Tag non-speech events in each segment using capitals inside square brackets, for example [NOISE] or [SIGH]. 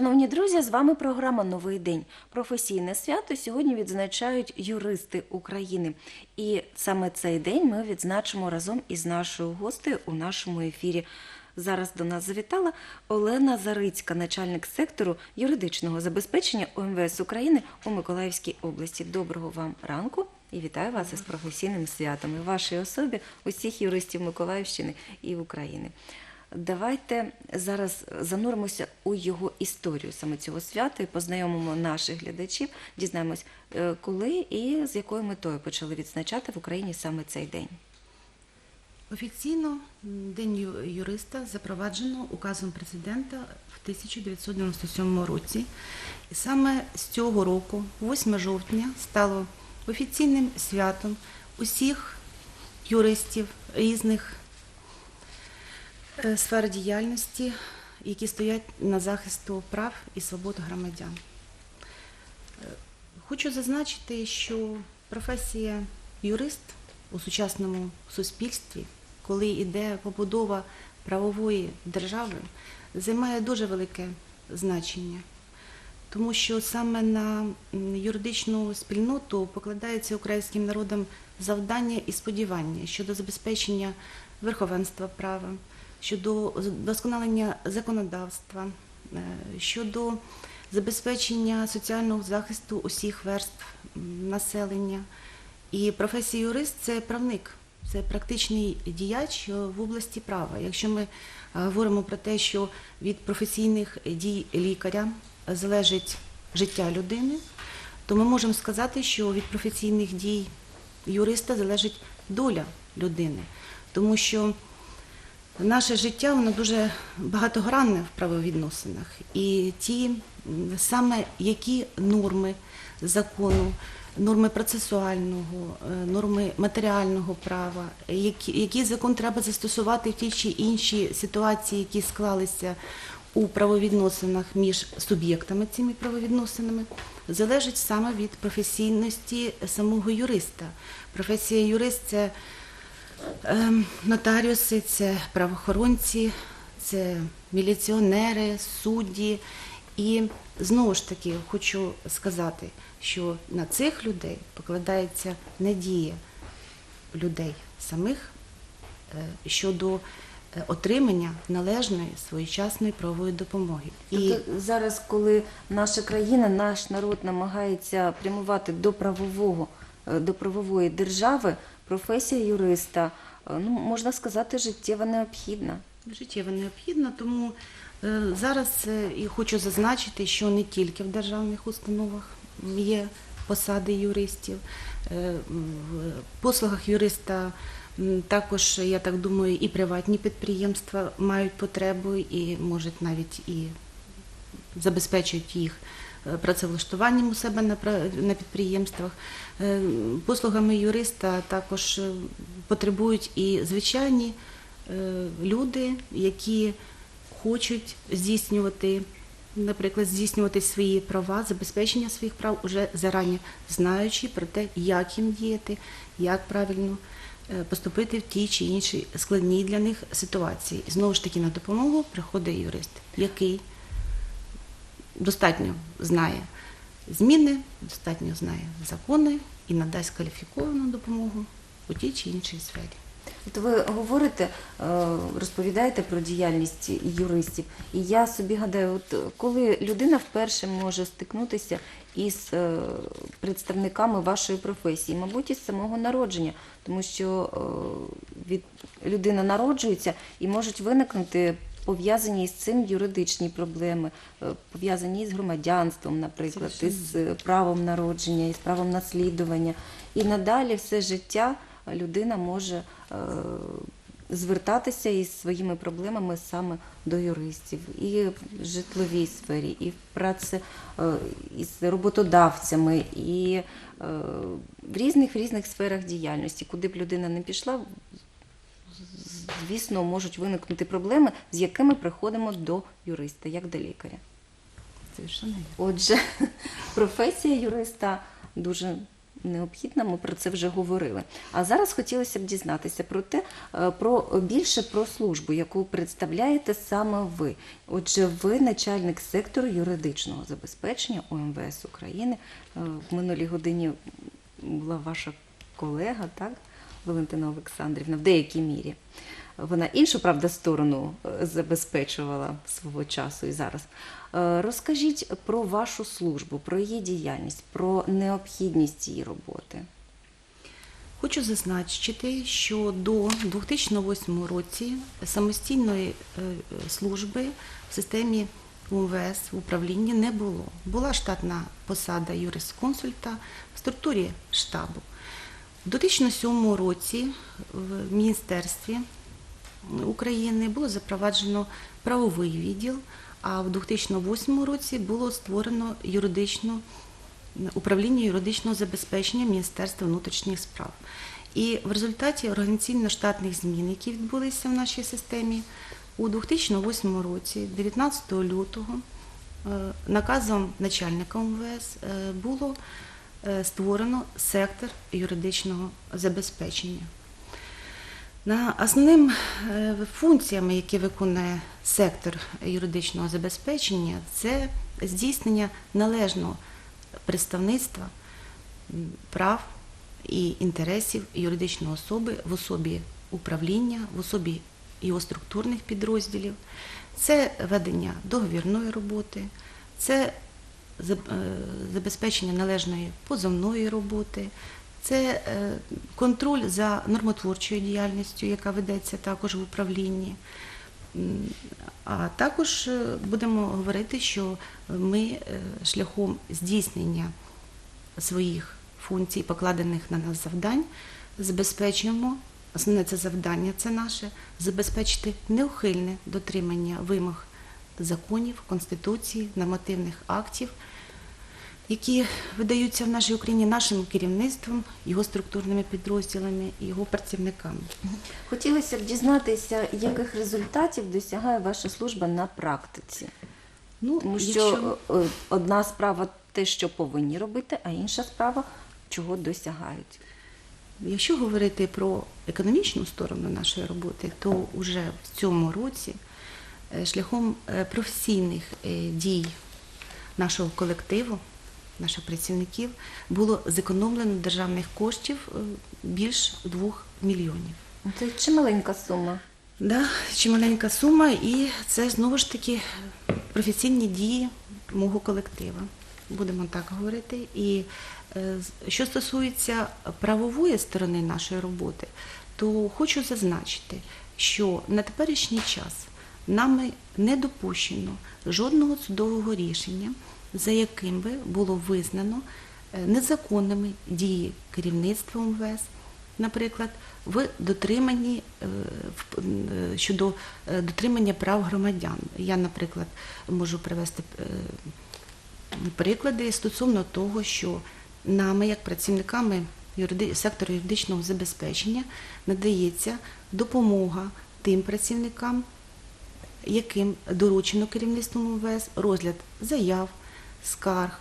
Шановні друзі, з вами програма Новий день. Професійне свято сьогодні відзначають юристи України. І саме цей день ми відзначимо разом із нашою гостею у нашому ефірі. Зараз до нас завітала Олена Зарицька, начальник сектору юридичного забезпечення ОМВС України у Миколаївській області. Доброго вам ранку і вітаю вас із професійним святом і вашій особі усіх юристів Миколаївщини і України. Давайте зараз зануримося у його історію саме цього свята і познайомимо наших глядачів, дізнаємось, е, коли і з якою метою почали відзначати в Україні саме цей день. Офіційно День юриста запроваджено указом президента в 1997 році. І саме з цього року, 8 жовтня, стало офіційним святом усіх юристів різних е, сфер діяльності, які стоять на захисту прав і свобод громадян. Е, Хочу зазначити, що професія юрист у сучасному суспільстві, коли йде побудова правової держави, займає дуже велике значення. Тому що саме на юридичну спільноту покладається українським народом завдання і сподівання щодо забезпечення верховенства права, щодо вдосконалення законодавства, е, щодо забезпечення соціального захисту усіх верств населення. І професія юрист це правник, це практичний діяч е, в області права. Якщо ми е, говоримо про те, що від професійних дій лікаря залежить життя людини, то ми можемо сказати, що від професійних дій юриста залежить доля людини, тому що наше життя воно дуже багатогранне в правовідносинах. І ті саме які норми закону, норми процесуального, е, норми матеріального права, які, який закон треба застосувати в ті чи інші ситуації, які склалися у правовідносинах між суб'єктами цими правовідносинами, залежить саме від професійності самого юриста. Професія юрист це Нотаріуси це правоохоронці, це міліціонери, судді. І знову ж таки хочу сказати, що на цих людей покладається надія людей самих е, щодо е, отримання належної своєчасної правової допомоги. І Тобто зараз, коли наша країна, наш народ намагається прямувати до правового, е, до правової держави, професія юриста, е, ну можна сказати, життєво необхідна. Життєво необхідно, тому е, зараз е, і хочу зазначити, що не тільки в державних установах є посади юристів. В послугах юриста також, я так думаю, і приватні підприємства мають потребу і можуть навіть і забезпечують їх працевлаштуванням у себе на підприємствах. Е, Послугами юриста також е, потребують і звичайні е, люди, які хочуть здійснювати, наприклад, здійснювати свої права, забезпечення своїх прав, уже зарані знаючи про те, як їм діяти, як правильно е, поступити в тій чи іншій складній для них ситуації. Знову ж таки на допомогу приходить юрист, який достатньо знає зміни, достатньо знає закони і надасть кваліфіковану допомогу у тій чи іншій сфері. От ви говорите, е, розповідаєте про діяльність юристів, і я собі гадаю, от коли людина вперше може стикнутися із е, представниками вашої професії, мабуть, із самого народження, тому що е, від людина народжується і можуть виникнути. Пов'язані з цим юридичні проблеми, е, пов'язані з громадянством, наприклад, із е, правом народження, із правом наслідування. І надалі все життя людина може е, звертатися із своїми проблемами саме до юристів і в житловій сфері, і в праці із роботодавцями, і в різних в різних сферах діяльності, куди б людина не пішла, звісно, можуть виникнути проблеми, з якими приходимо до юриста, як до лікаря. Отже, [LAUGHS] професія юриста дуже необхідна, ми про це вже говорили. А зараз хотілося б дізнатися про те, е, про більше про службу, яку представляєте саме ви. Отже, ви начальник сектору юридичного забезпечення ОМВС України. Е, В минулій годині була ваша колега, так, Валентина Олександрівна, в деякій мірі. Вона іншу, правда, сторону е, забезпечувала свого часу і зараз. Е, Розкажіть про вашу службу, про її діяльність, про необхідність її роботи. Хочу зазначити, що до 2008 році самостійної е, служби в системі УМВС в управлінні не було. Була штатна посада юрисконсульта в структурі штабу. У 2007 році в Міністерстві України було запроваджено правовий відділ, а в 2008 році було створено юридичну управління юридичного забезпечення Міністерства внутрішніх справ. І в результаті організаційно-штатних змін, які відбулися в нашій системі, у 2008 році, 19 лютого, е, наказом начальника МВС е, було е, створено сектор юридичного забезпечення. На основним е, функціями, які виконує сектор юридичного забезпечення, це здійснення належного представництва прав і інтересів юридичної особи в особі управління, в особі його структурних підрозділів, це ведення договірної роботи, це е, забезпечення належної позовної роботи, це е, контроль за нормотворчою діяльністю, яка ведеться також в управлінні. А також е, будемо говорити, що ми е, шляхом здійснення своїх функцій, покладених на нас завдань, забезпечуємо, основне це завдання це наше, забезпечити неухильне дотримання вимог законів, Конституції, нормативних актів, які видаються в нашій Україні нашим керівництвом, його структурними підрозділами його працівниками. Хотілося б дізнатися, яких результатів досягає ваша служба на практиці. Ну, Тому що якщо- е, одна справа те, що повинні робити, а інша справа чого досягають. Якщо говорити про економічну сторону нашої роботи, то вже в цьому році е, шляхом е, професійних дій нашого колективу, наших працівників, було зекономлено державних коштів е, більш 2 мільйонів. Це чималенька сума. Да, чималенька сума, і це знову ж таки професійні дії мого колектива. Будемо так говорити. І е, що стосується правової сторони нашої роботи, то хочу зазначити, що на теперішній час нами не допущено жодного судового рішення, за яким би було визнано е, незаконними дії керівництва МВС, наприклад, в дотриманні е, е, щодо дотримання прав громадян. Я, наприклад, можу привести приклади стосовно того, що нами, як працівниками сектору юридичного забезпечення, надається допомога тим працівникам, яким доручено керівництвом МВС розгляд заяв, скарг,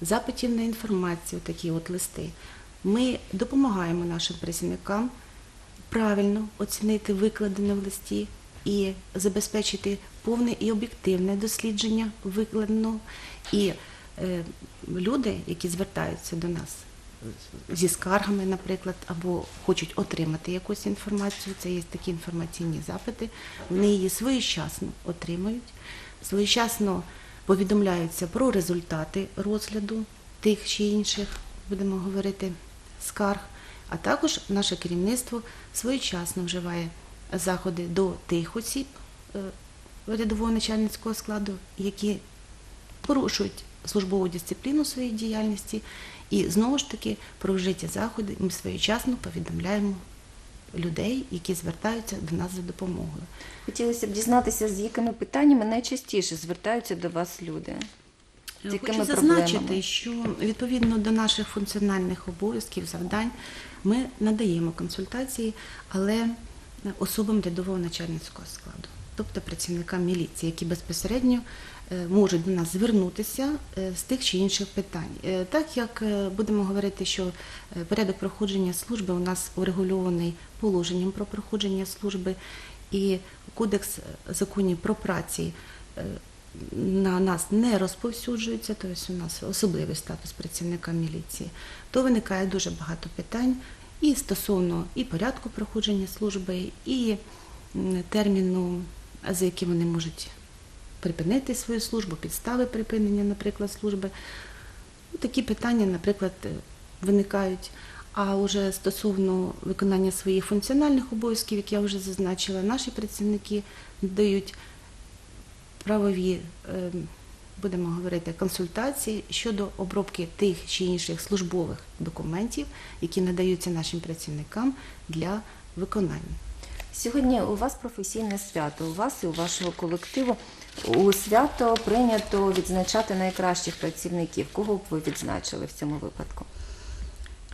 запитів на інформацію, такі от листи. Ми допомагаємо нашим працівникам правильно оцінити викладене в листі і забезпечити повне і об'єктивне дослідження викладеного. І е, люди, які звертаються до нас зі скаргами, наприклад, або хочуть отримати якусь інформацію, це є такі інформаційні запити, вони її своєчасно отримують, своєчасно повідомляються про результати розгляду тих чи інших, будемо говорити, скарг, а також наше керівництво своєчасно вживає заходи до тих осіб е, рядового начальницького складу, які порушують службову дисципліну своєї діяльності, і знову ж таки про вжиті заходи ми своєчасно повідомляємо людей, які звертаються до нас за допомогою. Хотілося б дізнатися, з якими питаннями найчастіше звертаються до вас люди. З якими Хочу зазначити, проблемами? що відповідно до наших функціональних обов'язків, завдань, ми надаємо консультації, але особам рядового начальницького складу, тобто працівникам міліції, які безпосередньо е, можуть до нас звернутися е, з тих чи інших питань. Е, Так як е, будемо говорити, що е, порядок проходження служби у нас урегульований положенням про проходження служби і кодекс е, законів про праці е, на нас не розповсюджується, тобто у нас особливий статус працівника міліції, то виникає дуже багато питань і стосовно і порядку проходження служби, і терміну, за яким вони можуть припинити свою службу, підстави припинення, наприклад, служби. Ну, Такі питання, наприклад, е, виникають. А вже стосовно виконання своїх функціональних обов'язків, як я вже зазначила, наші працівники дають правові, е, будемо говорити, консультації щодо обробки тих чи інших службових документів, які надаються нашим працівникам для виконання. Сьогодні у вас професійне свято. У вас і у вашого колективу у свято прийнято відзначати найкращих працівників. Кого б ви відзначили в цьому випадку?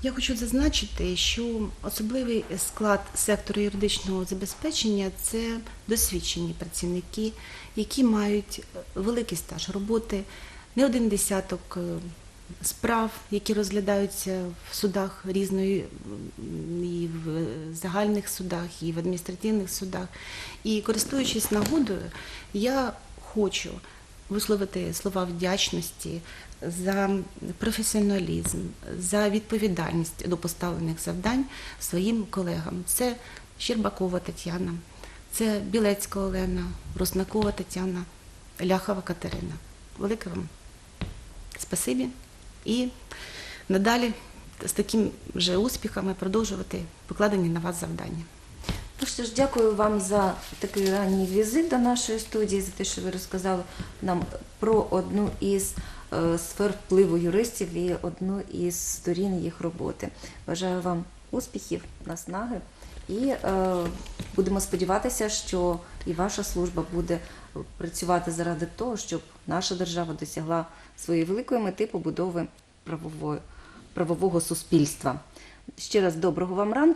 Я хочу зазначити, що особливий склад сектору юридичного забезпечення це досвідчені працівники, які мають великий стаж роботи, не один десяток е, справ, які розглядаються в судах різної і в загальних судах, і в адміністративних судах. І користуючись нагодою, я хочу висловити слова вдячності за професіоналізм, за відповідальність до поставлених завдань своїм колегам. Це Щербакова Тетяна, це Білецька Олена, Руснакова Тетяна, Ляхова Катерина. Велике вам спасибі і надалі з такими же успіхами продовжувати покладені на вас завдання. Ну що ж, дякую вам за такий ранній візит до нашої студії, за те, що ви розказали нам про одну із е, сфер впливу юристів і одну із сторін їх роботи. Бажаю вам успіхів, наснаги і е, будемо сподіватися, що і ваша служба буде працювати заради того, щоб наша держава досягла своєї великої мети побудови правового суспільства. Ще раз доброго вам ранку.